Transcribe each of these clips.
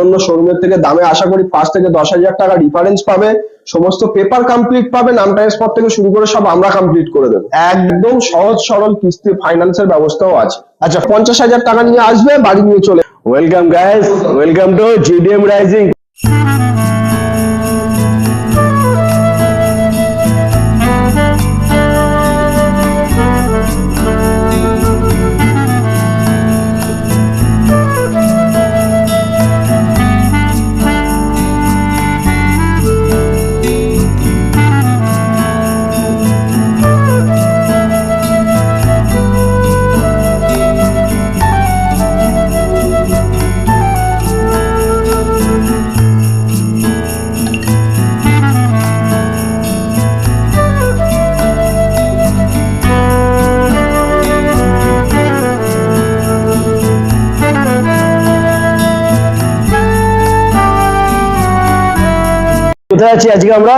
অন্যান্য শোরুমের থেকে দামে আশা করি পাঁচ থেকে দশ হাজার টাকা ডিফারেন্স পাবে। সমস্ত পেপার কমপ্লিট পাবে, নাম ট্রান্সফার থেকে শুরু করে সব আমরা কমপ্লিট করে দেবো। একদম সহজ সরল কিস্তি ফাইন্যান্সের ব্যবস্থাও আছে। আচ্ছা পঞ্চাশ হাজার টাকা নিয়ে আসবে, বাড়ি নিয়ে চলে welcome guys welcome to GDM rising কোথায় আছি আজকে আমরা?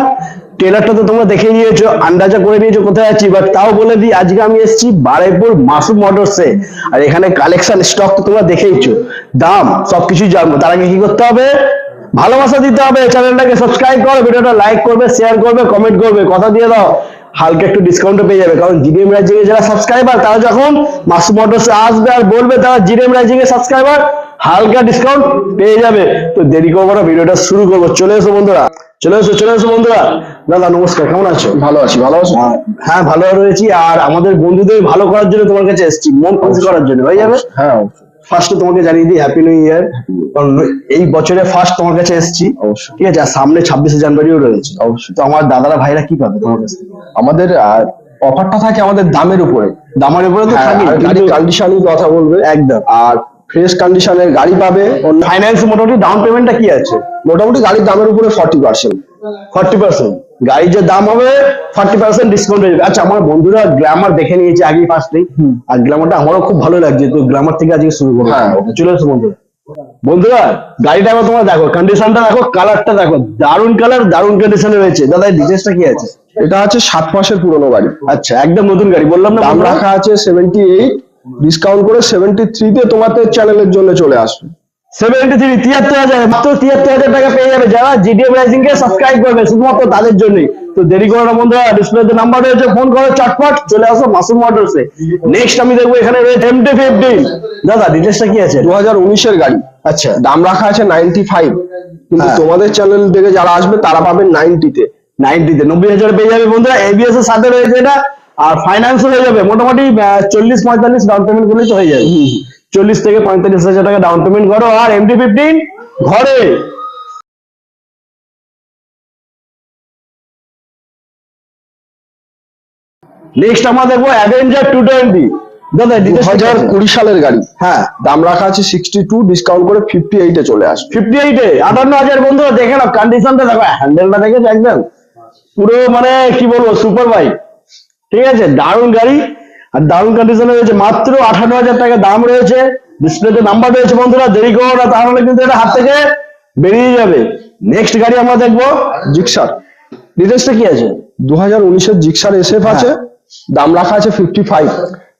ট্রেলারটা তো তোমরা দেখে নিয়েছো, আন্দাজা করে নিয়েছো কোথায় আছি বাট তাও বলে দিই, আজকে আমি এসেছি বারাইপুর মাসুম মোটরসে আর এখানে কালেকশন স্টক তো তোমরা দেখেইছো। দাম, সবকিছু জানব। তার আগে কি করতে হবে? ভালোবাসা দিতে হবে। চ্যানেলটাকে সাবস্ক্রাইব করো, ভিডিওটা লাইক করবে শেয়ার করবে কমেন্ট করবে, কথা দিয়ে দাও। হালকা একটু ডিসকাউন্টও পেয়ে যাবে। কারণ জিডিএম রাইজিং এর যারা সাবস্ক্রাইবার তারা যখন মাসুম মোটরসে আসবে আর বলবে তারা জিডিএম রাইজিং এর সাবস্ক্রাইবার হালকা ডিসকাউন্ট পেয়ে যাবে। তো দেরি করব না ভিডিওটা শুরু করব। চলে এসো বন্ধুরা চলে এসো চলে এসো বন্ধুরা। দাদা নমস্কার কেমন আছো? ভালো আছি ভালো আছো? আহ, হ্যাঁ ভালো রয়েছি। আর আমাদের বন্ধুদের ভালো করার জন্য তোমার কাছে এসেছি মন খুশি করার জন্য হয়ে যাবে? হ্যাঁ ফার্স্টে তোমাকে জানিয়ে দিই হ্যাপি নিউ ইয়ার কারণ এই বছরে ফার্স্ট তোমার কাছে এসেছি। অবশ্যই। ঠিক আছে আর সামনে ছাব্বিশে জানুয়ারিও রয়েছে। অবশ্যই। তো আমার দাদারা ভাইরা কি পাবে তোমার কাছ আমাদের অফারটা থাকে আমাদের দামের উপরে। দামের উপরে তো হ্যাঁ, থাকি কন্ডিশনই কথা বলবে। একদম। আর ফ্রেশ কন্ডিশনের গাড়ি পাবে। ফাইন্যান্স মোটামুটি ডাউন পেমেন্টটা কি আছে? মোটামুটি গাড়ির দামের উপরে ফর্টি পার্সেন্ট ফর্টি পার্সেন্ট গাড়ির যে দাম হবে ফর্টি পার্সেন্ট ডিসকাউন্ট হয়ে যাবে। আচ্ছা আমার বন্ধুরা গ্ল্যামার দেখে নিয়েছে আগেই ফার্স্টেই আর গ্ল্যামারটা আমারও খুব ভালো লাগছে তো গ্ল্যামার থেকে আজকে শুরু করব। হ্যাঁ। চলে এসো বন্ধুরা। বন্ধুরা গাড়িটা এবার তোমরা দেখো কন্ডিশনটা দেখো কালারটা দেখো। দারুণ কালার দারুণ কন্ডিশনে রয়েছে। দাদা এই ডিটেলসটা কি আছে? এটা আছে সাত মাসের পুরনো গাড়ি। আচ্ছা একদম নতুন গাড়ি। বললাম না দাম রাখা আছে সেভেন্টি এইট ডিসকাউন্ট করে সেভেন্টি থ্রিতে তোমাদের চ্যানেলের জন্য চলে আসবে। সেভেন্টি থ্রি তিয়াত্তর হাজার মাত্র তিয়াত্তর হাজার টাকা পেয়ে যাবে যারা জিডিএম রাইজিং কে সাবস্ক্রাইব করবে শুধুমাত্র তাদের জন্যই। তো দেরি করো না বন্ধুরা ডিসপ্লেতে নাম্বার রয়েছে ফোন করো চটপট চলে আসো মাসুম মোটরসে নেক্সট আমি দেখব এখানে রয়েছে এমটি ফিফটিন দাদা ডিটেলসটা কি আছে? দু হাজার উনিশের গাড়ি। আচ্ছা। দাম রাখা আছে নাইনটি ফাইভ কিন্তু হ্যাঁ। তোমাদের চ্যানেল থেকে যারা আসবে তারা পাবেন নাইনটিতে নাইনটিতে নব্বই হাজার পেয়ে যাবে বন্ধুরা। এবিএস এর সাথে রয়েছে এটা আর ফাইন্যান্স হয়ে যাবে মোটামুটি চল্লিশ পঁয়তাল্লিশ ডাউন পেমেন্ট করলেই তো হয়ে যাবে চল্লিশ থেকে পঁয়তাল্লিশ হাজার টাকা ডাউন পেমেন্ট করো আর এমটি ফিফটিন ঘরে। নেক্সট আমরা দেখব অ্যাভেঞ্জার টু টোয়েন্টি দাদা দু হাজার কুড়ি সালের গাড়ি। হ্যাঁ। দাম রাখা আছে সিক্সটি টু ডিসকাউন্ট করে ফিফটি এইটে চলে আসবে। ফিফটি এইটে আটান্ন হাজার বন্ধুরা দেখে নাও কন্ডিশনটা দেখো হ্যান্ডেলটা দেখেছ একদম? পুরো মানে কি বলব সুপার বাইক ঠিক আছে? দারুণ গাড়ি। আর দারুণ কন্ডিশনে রয়েছে মাত্র আঠান্ন হাজার টাকা দাম রয়েছে। ডিসপ্লেতে নাম্বার রয়েছে বন্ধুরা দেরি করো না তাহলে কিন্তু এটা হাত থেকে বেরিয়ে যাবে। নেক্সট গাড়ি আমরা দেখব জিক্সার ডিটেলসটা কি আছে? দু হাজার উনিশের জিক্সার এসএফ আছে। দাম রাখা আছে ফিফটি ফাইভ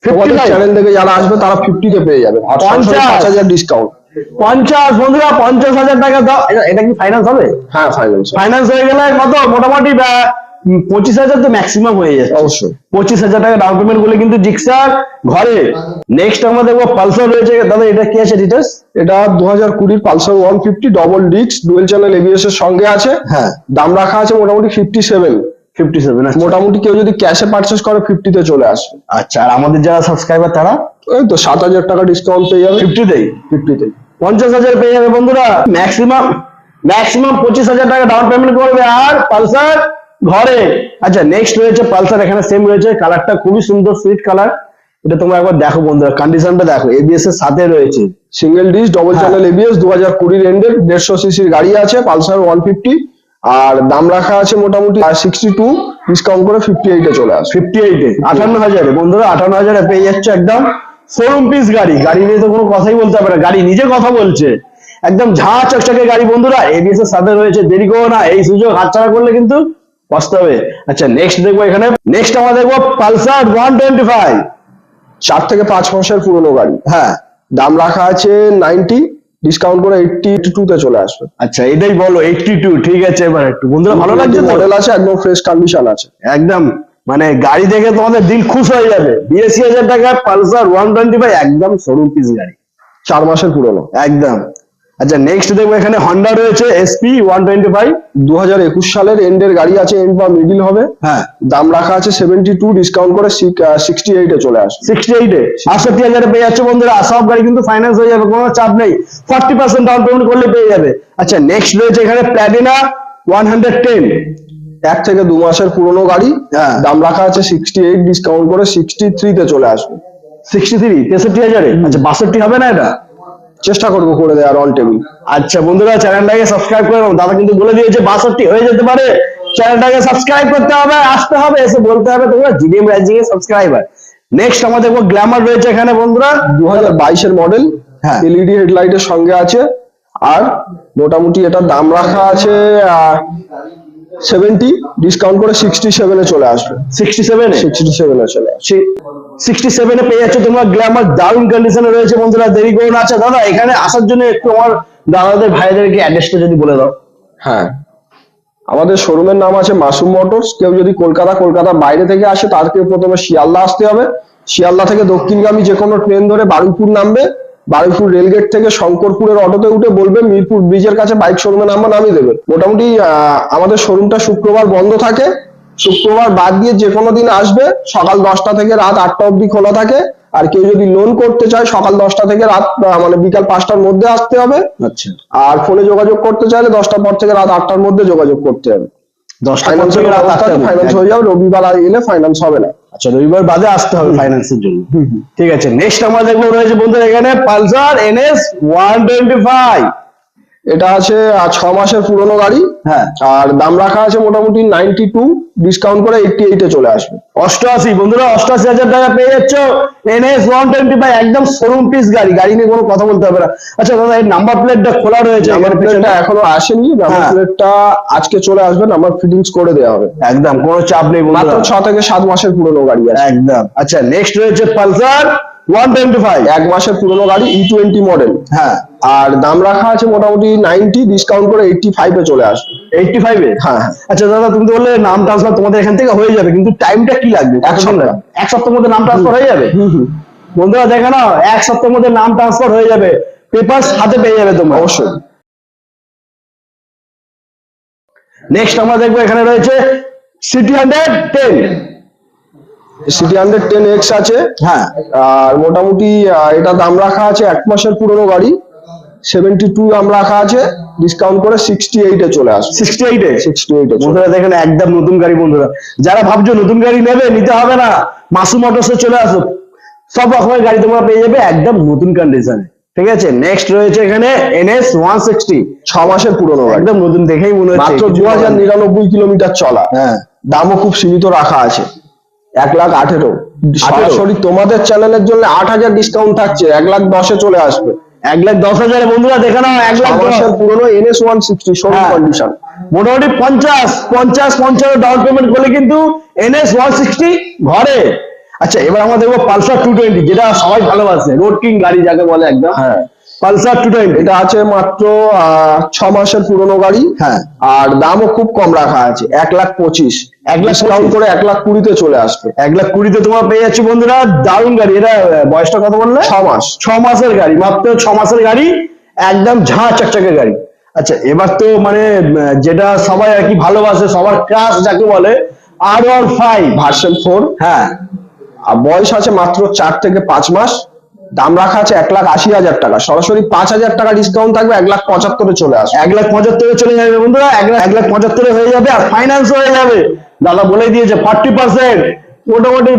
তোমাদের চ্যানেল থেকে যারা আসবে তারা ফিফটিতে পেয়ে যাবে? পাঁচ হাজার ডিসকাউন্ট পঞ্চাশ বন্ধুরা পঞ্চাশ হাজার টাকা দাও। এটা- কি ফাইন্যান্স হবে? হ্যাঁ ফাইন্যান্স ফাইন্যান্স হয়ে গেলে কত? মোটামুটি পঁচিশ হাজার তো ম্যাক্সিমাম হয়ে যাচ্ছে। অবশ্যই। পঁচিশ হাজার টাকা ডাউন পেমেন্ট করলে কিন্তু জিক্সার ঘরে। নেক্সট আমরা দেখব পালসার রয়েছে। দাদা এটা কি আছে ডিটেলস এটা দু হাজার কুড়ির Pulsar one fifty double disc dual channel ABS এর সঙ্গে আছে। হ্যাঁ। দাম রাখা আছে মোটামুটি ফিফটি সেভেন ফিফটি সেভেন মোটামুটি কেউ যদি ক্যাশে পারচেস করে ফিফটিতে চলে আসবে। আচ্ছা আর আমাদের যারা সাবস্ক্রাইবার তারা? ওই তো সাত হাজার টাকা ডিসকাউন্ট পেয়ে যাবে। ফিফটিতেই ফিফটিতে পঞ্চাশ হাজার পেয়ে যাবে বন্ধুরা। ম্যাক্সিমাম ম্যাক্সিমাম পঁচিশ হাজার টাকা ডাউন পেমেন্ট করবে। আর পালসার ঘরে। আচ্ছা নেক্সট রয়েছে পালসার এখানে সেম রয়েছে। কালারটা খুবই সুন্দর সুইট কালার এটা তোমরা একবার দেখো বন্ধুরা কন্ডিশনটা দেখো। এবিএস এর সাথে রয়েছে। Single disc double. Channel ABS দু হাজার কুড়ির এন্ডের দেড়শো সিসির গাড়ি আছে পালসার ওয়ান ফিফটি আর দাম রাখা আছে মোটামুটি সিক্সটি টু ডিসকাউন্ট করে ফিফটি এইটে চলে আসবে। ফিফটি এইটে আটান্ন হাজারে। বন্ধুরা আটান্ন হাজারে পেয়ে যাচ্ছে একদম শোরুম পিস গাড়ি। গাড়ি নিয়ে তো কোনো কথাই বলতে হবে না। গাড়ি নিজে কথা বলছে। একদম ঝাঁ চকচকে গাড়ি বন্ধুরা। এবিএস এর সাথে রয়েছে। দেরি করো না। এই সুযোগ হাতছাড়া করলে কিন্তু পস্তাবে আচ্ছা নেক্সট দেখব এখানে। নেক্সট আমরা দেখব পালসার ওয়ান টোয়েন্টি ফাইভ চার থেকে পাঁচ মাসের পুরনো গাড়ি। হ্যাঁ দাম রাখা আছে নাইনটি ডিসকাউন্ট করে এইটটি টু তে চলে আসবে। আচ্ছা এটাই বলো এইটটি টু ঠিক আছে এবার একটু। বন্ধুরা ভালো লাগছে মডেল আছে একদম ফ্রেশ কন্ডিশন আছে। একদম মানে গাড়ি দেখে তোমাদের দিল খুশ হয়ে যাবে। বিরাশি হাজার টাকা পালসার ওয়ান টোয়েন্টি ফাইভ একদম শোরুম পিস গাড়ি। চার মাসের পুরনো। একদম। আচ্ছা নেক্সট দেখব এখানে হন্ডা রয়েছে এসপি ওয়ান টোয়েন্টি ফাইভ দু হাজার একুশ সালের এন্ডের গাড়ি আছে এন্ড বা মিডিল হবে। হ্যাঁ। দাম রাখা আছে সেভেন্টি টু ডিসকাউন্ট করে সিক্সটি এইটে চলে আসবে। সিক্সটি এইটে আটষট্টি হাজারে পেয়ে যাচ্ছে বন্ধুরা সব গাড়ি কিন্তু ফাইন্যান্স হয়ে যাবে কোনো চাপ নেই। ফর্টি পার্সেন্ট ডাউন পেমেন্ট করলে পেয়ে যাবে। আচ্ছা নেক্সট রয়েছে এখানে প্ল্যাটিনা ওয়ান হান্ড্রেড টেন এক থেকে দু মাসের পুরনো গাড়ি। হ্যাঁ। দাম রাখা আছে সিক্সটি এইট ডিসকাউন্ট করে সিক্সটি থ্রিতে চলে আসবে। সিক্সটি থ্রি তেষট্টি হাজারে? আচ্ছা বাষট্টি হবে না এটা? চেষ্টা করব করে দেওয়ার অন টেবিল আচ্ছা বন্ধুরা চ্যানেলটাকে সাবস্ক্রাইব করে দাদা কিন্তু বলে দিয়েছে বাষট্টি হয়ে যেতে পারে। চ্যানেলটাকে সাবস্ক্রাইব করতে হবে আসতে হবে এসে বলতে হবে তোমরা জিডিএম রাইজিং এর সাবস্ক্রাইবার নেক্সট আমাদের দেখব গ্ল্যামার রয়েছে এখানে বন্ধুরা। দু হাজার বাইশের মডেল হ্যাঁ। এলইডি হেডলাইটের সঙ্গে আছে। আর মোটামুটি এটার দাম রাখা আছে সেভেন্টি ডিসকাউন্ট করে সিক্সটি সেভেনে চলে আসবে। সিক্সটি সেভেনে সিক্সটি সেভেনে চলে আসবে। সিক্সটি সেভেনে পেয়ে যাচ্ছে তোমরা গ্ল্যামার দারুণ কন্ডিশনে রয়েছে বন্ধুরা দেরি করুন আচ্ছা দাদা এখানে আসার জন্য একটু আমার দাদাদের ভাইদেরকে অ্যাড্রেসটা যদি বলে দাও। হ্যাঁ। আমাদের শোরুমের নাম আছে মাসুম মোটরস। কেউ যদি কলকাতা কলকাতার বাইরে থেকে আসে তাদেরকে প্রথমে শিয়ালদা আসতে হবে। শিয়ালদা থেকে দক্ষিণগামী যে কোনো ট্রেন ধরে বারুইপুর নামবে। বারুইপুর রেলগেট থেকে শঙ্করপুরের অটোতে উঠে বলবে মিরপুর ব্রিজের কাছে বাইক শোরুমের নাম্বার নামিয়ে দেবে মোটামুটি আমাদের শোরুমটা শুক্রবার বন্ধ থাকে। শুক্রবার বাদ দিয়ে যে কোনো দিন আসবে সকাল দশটা থেকে রাত আটটা অব্দি খোলা থাকে। আর কেউ যদি লোন করতে চায় সকাল দশটা থেকে রাত মানে বিকাল পাঁচটার মধ্যে আসতে হবে। আচ্ছা। আর ফোনে যোগাযোগ করতে চাইলে দশটার পর থেকে রাত আটটার মধ্যে যোগাযোগ করতে হবে। ফাইন্যান্স হয়ে যাবে রবিবার এলে ফাইন্যান্স হবে না। আচ্ছা রবিবার বাদে আসতে হবে ফাইন্যান্স এর জন্য। ঠিক আছে নেক্সট আমরা দেখব রয়েছে বন্ধুরা এখানে Pulsar NS one twenty five. এটা আছে ছ মাসের পুরনো গাড়ি হ্যাঁ আর দাম রাখা আছে মোটামুটি নাইনটি টু ডিসকাউন্ট করে এইটটি এইটে চলে আসবে। অষ্টআশি বন্ধুরা অষ্টআশি হাজার টাকা পেয়ে যাচ্ছ। এনএস ওয়ান টোয়েন্টি ফাইভ একদম শোরুম পিস গাড়ি। গাড়ি নিয়ে কোনো কথা বলতে হবে না। আচ্ছা দাদা এই নাম্বার প্লেটটা খোলা রয়েছে পেছনে। প্লেটটা এখনও আসেনি। নাম্বার হ্যাঁ। প্লেটটা আজকে চলে আসবে নাম্বার ফিটিংস করে দেওয়া হবে। একদম কোনো চাপ নেই মাত্র ছ থেকে সাত মাসের পুরনো গাড়ি আছে। একদম। আচ্ছা নেক্সট রয়েছে পালসার। ওয়ান টোয়েন্টি ফাইভ এক মাসের পুরনো গাড়ি ই টোয়েন্টি মডেল হ্যাঁ। আর দাম রাখা আছে মোটামুটি নাইনটি ডিসকাউন্ট করে এইটটি ফাইভে চলে আসবে। এইটটি ফাইভে হ্যাঁ হ্যাঁ। আচ্ছা দাদা তুমি তো বললে নাম ট্রান্সফার তোমাদের এখান থেকে হয়ে যাবে কিন্তু টাইমটা কি লাগবে? এক সপ্তাহ। এক সপ্তাহের মধ্যে নাম ট্রান্সফার হয়ে যাবে? বন্ধুরা দেখে নাও এক সপ্তাহের মধ্যে নাম ট্রান্সফার হয়ে যাবে। পেপার হাতে পেয়ে যাবে তোমরা। অবশ্যই। নেক্সট আমরা দেখব এখানে রয়েছে CT hundred ten CT hundred ten X আছে। হ্যাঁ। আর মোটামুটি এটা দাম রাখা আছে এক মাসের পুরনো গাড়ি। সেভেন্টি টু দাম রাখা আছে। ডিসকাউন্ট করে সিক্সটি এইটে চলে আসবে। সিক্সটি এইটে সিক্সটি এইটে বন্ধুরা দেখেন একদম নতুন গাড়ি বন্ধুরা। যারা ভাবছ নতুন গাড়ি নেবে নিতে হবে না। মাসু মোটরসে চলে আসো সব রকমের গাড়ি তোমরা পেয়ে যাবে একদম নতুন কন্ডিশনে ঠিক আছে? নেক্সট রয়েছে এখানে এনএস ওয়ান সিক্সটি ছ মাসের পুরনো একদম নতুন দেখেই মনে হচ্ছে মাত্র দু হাজার নিরানব্বই কিলোমিটার চলা। হ্যাঁ। দামও খুব সীমিত রাখা আছে। এক লাখ আঠেরো। সরাসরি তোমাদের চ্যানেলের জন্য আট হাজার ডিসকাউন্ট থাকছে এক লাখ দশে চলে আসবে। এক লাখ দশ হাজারে বন্ধুরা দেখে নাও এক লাখ দশ। পুরনো এনএস ওয়ান সিক্সটি শোরুম হ্যাঁ। কন্ডিশন মোটামুটি পঞ্চাশ পঞ্চাশ পঞ্চান্ন ডাউন পেমেন্ট করলে কিন্তু এনএস ওয়ান সিক্সটি ঘরে। আচ্ছা এবার আমরা দেখব পালসার টু টোয়েন্টি যেটা সবাই ভালোবাসে রোড কিং গাড়ি যাকে বলে একদম। হ্যাঁ। পালসার টু টোয়েন্টি এটা আছে মাত্র আহ, ছ মাসের পুরনো গাড়ি। হ্যাঁ। আর দামও খুব কম রাখা আছে এক লাখ পঁচিশ। এক লাখ ডিসকাউন্ট করে এক লাখ কুড়িতে চলে আসবে। এক লাখ কুড়িতে তোমার পেয়ে যাচ্ছ বন্ধুরা দারুণ গাড়ি। এটা বয়সটা কত বললে? ছ মাস। ছ মাসের গাড়ি মাত্র ছ মাসের গাড়ি একদম ঝাঁ চকচকে গাড়ি। আচ্ছা এবার তো মানে যেটা সবাই আর কি ভালোবাসে সবার ক্রাশ যাকে বলে R one five version four হ্যাঁ। আর বয়স আছে মাত্র চার থেকে পাঁচ মাস। দাম রাখা আছে এক লাখ আশি হাজার টাকা। সরাসরি পাঁচ হাজার টাকা ডিসকাউন্ট থাকবে এক লাখ পঁচাত্তরে চলে আসবে। এক লাখ পঁচাত্তরে চলে যাবে বন্ধুরা এক লাখ এক লাখ পঁচাত্তরে হয়ে যাবে আর ফাইন্যান্স হয়ে যাবে। দাদা বলে দিয়েছে ফর্টি পার্সেন্ট মোটামুটি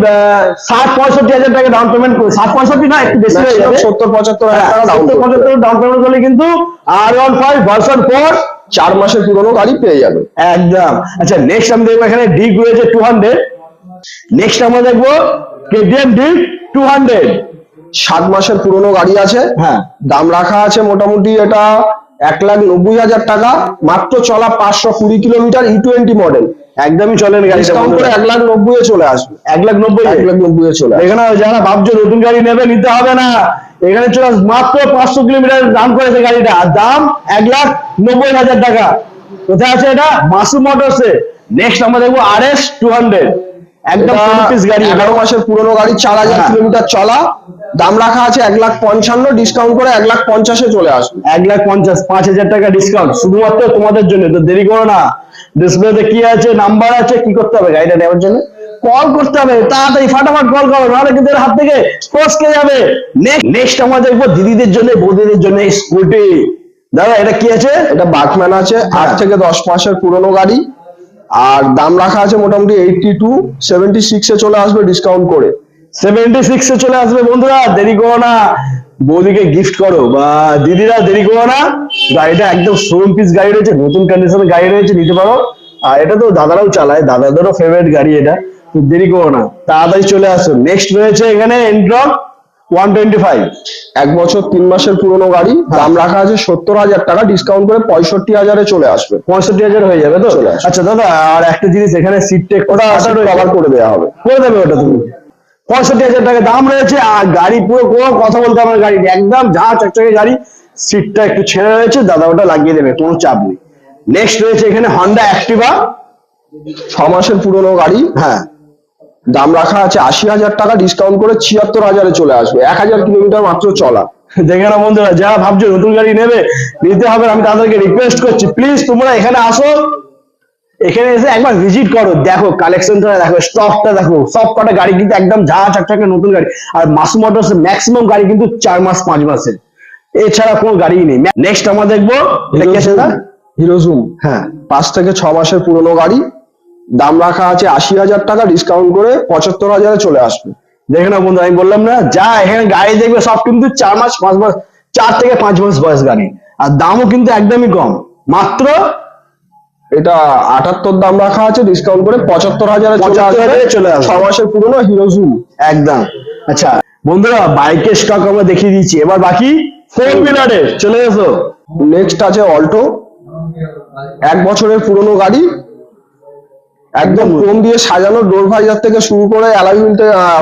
ষাট পঁয়ষট্টি হাজার টাকা ডাউন পেমেন্ট ষাট পঁয়ষট্টি না একটু বেশি হয়ে যাবে। সত্তর পঁচাত্তর হাজার সত্তর পঁচাত্তর ডাউন পেমেন্ট করলে কিন্তু R one five version four চার মাসের পুরনো গাড়ি পেয়ে যাবে। একদম। আচ্ছা নেক্সট আমি দেখব এখানে ডিগ রয়েছে টু হান্ড্রেড নেক্সট আমরা দেখব কেটিএম ডিগ টু হান্ড্রেড সাত মাসের পুরনো গাড়ি আছে। হ্যাঁ। দাম রাখা আছে মোটামুটি এটা এক লাখ নব্বই হাজার টাকা। মাত্র চলা পাঁচশো কুড়ি কিলোমিটার ই টোয়েন্টি মডেল একদমই করে এক লাখ নব্বই চলে আসবে। এক লাখ নব্বই এক লাখ নব্বই চলে এখানে যারা ভাবছ নতুন গাড়ি নেবে নিতে হবে না। এখানে চলে মাত্র পাঁচশো কিলোমিটার দাম করেছে গাড়িটা। আর দাম এক লাখ নব্বই হাজার টাকা। কোথায় আছে এটা? মাসু মোটরসে। নেক্সট আমরা দেখব আর এস টু হান্ড্রেড একদম পিস গাড়ি এগারো মাসের পুরনো গাড়ি চার হাজার হ্যাঁ। কিলোমিটার চলা। দাম রাখা আছে এক লাখ পঞ্চান্ন ডিসকাউন্ট করে এক লাখ পঞ্চাশে চলে আসবে। এক লাখ পঞ্চাশ পাঁচ হাজার টাকা ডিসকাউন্ট শুধুমাত্র তোমাদের জন্য তো দেরি করো না। ডিসপ্লেতে কি আছে নাম্বার আছে কি করতে হবে? গাড়িটা নেওয়ার জন্য। কল করতে হবে তাড়াতাড়ি ফাটাফাট কল করো নাহলে কিন্তু এর হাত থেকে ফসকে যাবে। নেক্সট আমরা দেখব দিদিদের জন্য বৌদিদের জন্য স্কুটি দাদা এটা কি আছে? এটা বাকম্যান আছে আট হ্যাঁ। থেকে দশ মাসের পুরনো গাড়ি। আর দাম রাখা আছে মোটামুটি এইটটি টু সেভেন্টি সিক্সে চলে আসবে ডিসকাউন্ট করে। সেভেন্টি সিক্সে চলে আসবে বন্ধুরা, দেরি করো না। বৌদিকে গিফট করো, বা দিদিরা দেরি করো না। গাড়িটা একদম শোরুম পিস গাড়ি রয়েছে, নতুন কন্ডিশনের গাড়ি রয়েছে, নিতে পারো। আর এটা তো দাদারাও চালায়, দাদাদেরও ফেভারিট গাড়ি এটা। তো দেরি করো না, তাড়াতাড়ি চলে আসো। নেক্সট রয়েছে এখানে এন্ট্রক ওয়ান টোয়েন্টি ফাইভ এক বছর তিন মাসের পুরনো গাড়ি। হ্যাঁ। দাম রাখা আছে সত্তর হাজার টাকা। ডিসকাউন্ট করে পঁয়ষট্টি হাজারে চলে আসবে। পঁয়ষট্টি হাজার হয়ে যাবে তো? আচ্ছা দাদা আর একটা জিনিস এখানে সিটটা ওটা কভার করে দেওয়া হবে। করে দেবে ওটা তুমি? পঁয়ষট্টি হাজার টাকা দাম রয়েছে আর গাড়ি পুরো কোনো কথা বলতে না। গাড়ি একদম যা চকচকে গাড়ি সিটটা একটু ছেড়ে রয়েছে দাদা ওটা লাগিয়ে দেবে কোনো চাপ নেই। নেক্সট রয়েছে এখানে হন্ডা অ্যাক্টিভা ছ মাসের পুরনো গাড়ি। হ্যাঁ। দাম রাখা আছে আশি হাজার টাকা ডিসকাউন্ট করে ছিয়াত্তর হাজারে চলে আসবে। এক হাজার কিলোমিটার মাত্র চলা। দেখে না বন্ধুরা যারা ভাবছ নতুন গাড়ি নেবে নিতে হবে আমি তাদেরকে রিকোয়েস্ট করছি। প্লিজ তোমরা এখানে আসো। এখানে এসে একবার ভিজিট করো। দেখো কালেকশনটা দেখো স্টকটা দেখো। সব কটা গাড়ি কিন্তু একদম যা চকচকে নতুন গাড়ি। আর মাসু মোটরস ম্যাক্সিমাম গাড়ি কিন্তু চার মাস পাঁচ মাসের। এছাড়া কোনো গাড়ি নেই। নেক্সট আমরা দেখব এটা কি আছে দাদা? হিরো জুম হ্যাঁ পাঁচ থেকে ছ মাসের পুরনো গাড়ি। দাম রাখা আছে আশি হাজার টাকা ডিসকাউন্ট করে পঁচাত্তর হাজারে চলে আসবে। দেখে না বন্ধু আমি বললাম না যা এখানে গাড়ি দেখবে সব কিন্তু চার মাস পাঁচ মাস চার থেকে পাঁচ মাস বয়স গাড়ি। আর দামও কিন্তু একদমই কম। মাত্র এটা আটাত্তর দাম রাখা আছে ডিসকাউন্ট করে পঁচাত্তর হাজারে চলে 75 আসবে। হাজারে চলে আসবে। ছ মাসের পুরনো হিরো জুম একদম। আচ্ছা বন্ধুরা বাইকের স্টক আমরা দেখিয়ে দিচ্ছি। এবার বাকি ফোর হুইলারে চলে এসো। নেক্সট আছে অল্টো এক বছরের পুরনো গাড়ি। একদম ক্রোম দিয়ে সাজানো ডোর ভাইজার থেকে শুরু করে অ্যালাই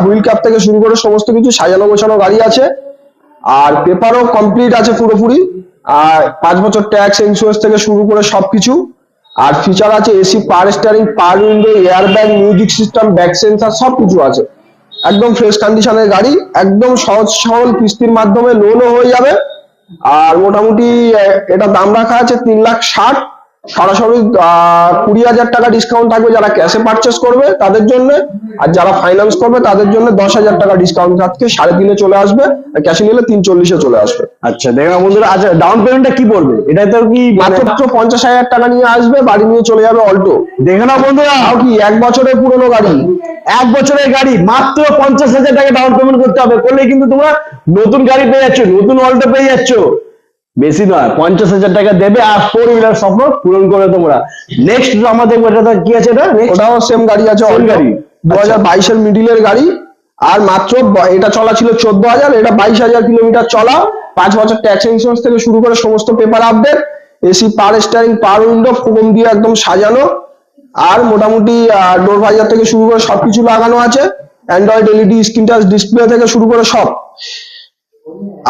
হুইল ক্যাপ থেকে শুরু করে সমস্ত কিছু সাজানো গোছানো গাড়ি আছে। আর পেপারও কমপ্লিট আছে পুরোপুরি। আর পাঁচ বছর ট্যাক্স ইন্স্যুরেন্স থেকে শুরু করে সবকিছু। আর ফিচার আছে AC power steering power window air bag music system back sensor সব কিছু আছে। একদম ফ্রেশ কন্ডিশনের গাড়ি একদম সহজ সরল কিস্তির মাধ্যমে লোনও হয়ে যাবে। আর মোটামুটি এটা দাম রাখা আছে তিন লাখ ষাট। সরাসরি কুড়ি হাজার টাকা ডিসকাউন্ট থাকবে যারা ক্যাশে পারচেস করবে তাদের জন্য। আর যারা ফাইন্যান্স করবে তাদের জন্য দশ হাজার টাকা ডিসকাউন্ট থাকবে সাড়ে তিনে চলে আসবে। আর ক্যাশে নিলে তিন চল্লিশে চলে আসবে। আচ্ছা দেখে বন্ধুরা আচ্ছা ডাউন পেমেন্টটা কি পড়বে? এটা তো কি মানে মাত্র পঞ্চাশ হাজার টাকা নিয়ে আসবে বাড়ি নিয়ে চলে যাবে অল্টো। দেখে না বন্ধুরা। কি এক বছরের পুরনো গাড়ি। এক বছরের গাড়ি মাত্র পঞ্চাশ হাজার টাকা ডাউন পেমেন্ট করতে হবে। করলে কিন্তু তোমরা নতুন গাড়ি পেয়ে যাচ্ছ নতুন অল্টো পেয়ে যাচ্ছ। বেশি নয় পঞ্চাশ হাজার টাকা দেবে আর ফোর হুইলার স্বপ্ন পূরণ করে তোমরা। নেক্সট আমাদের এটা কি আছে এটা? ওটাও সেম গাড়ি আছে অল গাড়ি। দু হাজার বাইশের মিডিলের গাড়ি। আর মাত্র এটা চলা ছিল চোদ্দ হাজার এটা বাইশ হাজার কিলোমিটার চলা। পাঁচ বছর ট্যাক্স ইন্স্যুরেন্স থেকে শুরু করে সমস্ত paper update AC power steering power window foam দিয়ে একদম সাজানো। আর মোটামুটি ডোর ভাইজার থেকে শুরু করে সবকিছু লাগানো আছে। Android LED screen touch display থেকে শুরু করে সব।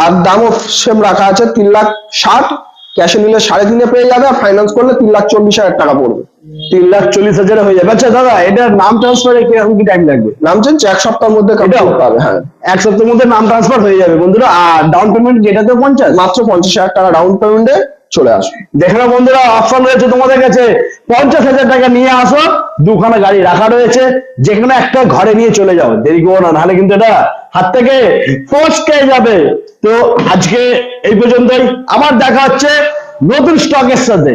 আর দামও সেম রাখা আছে তিন লাখ ষাট। ক্যাশে নিলে সাড়ে তিনে পেয়ে যাবে আর ফাইন্যান্স করলে তিন লাখ চল্লিশ হাজার টাকা পড়বে। তিন লাখ চল্লিশ হাজারে হয়ে যাবে। আচ্ছা দাদা এটার নাম ট্রান্সফারে কীরকম কি টাইম লাগবে? নাম চেঞ্জ এক সপ্তাহের মধ্যে? কমপ্লিট পাবে হ্যাঁ। এক সপ্তাহের মধ্যে নাম ট্রান্সফার হয়ে যাবে বন্ধুরা। আর ডাউন পেমেন্ট যেটাতে পঞ্চাশ? মাত্র পঞ্চাশ হাজার টাকা ডাউন পেমেন্টে চলে আসবে। দেখে না বন্ধুরা অপশন রয়েছে তোমাদের কাছে। পঞ্চাশ হাজার টাকা নিয়ে আসো দুখানা গাড়ি রাখা রয়েছে। যেখানে একটা ঘরে নিয়ে চলে যাও। দেরি করো না নাহলে কিন্তু এটা হাত থেকে ফসকে যাবে। তো আজকে এই পর্যন্তই। আবার দেখা হচ্ছে নতুন স্টকের সাথে।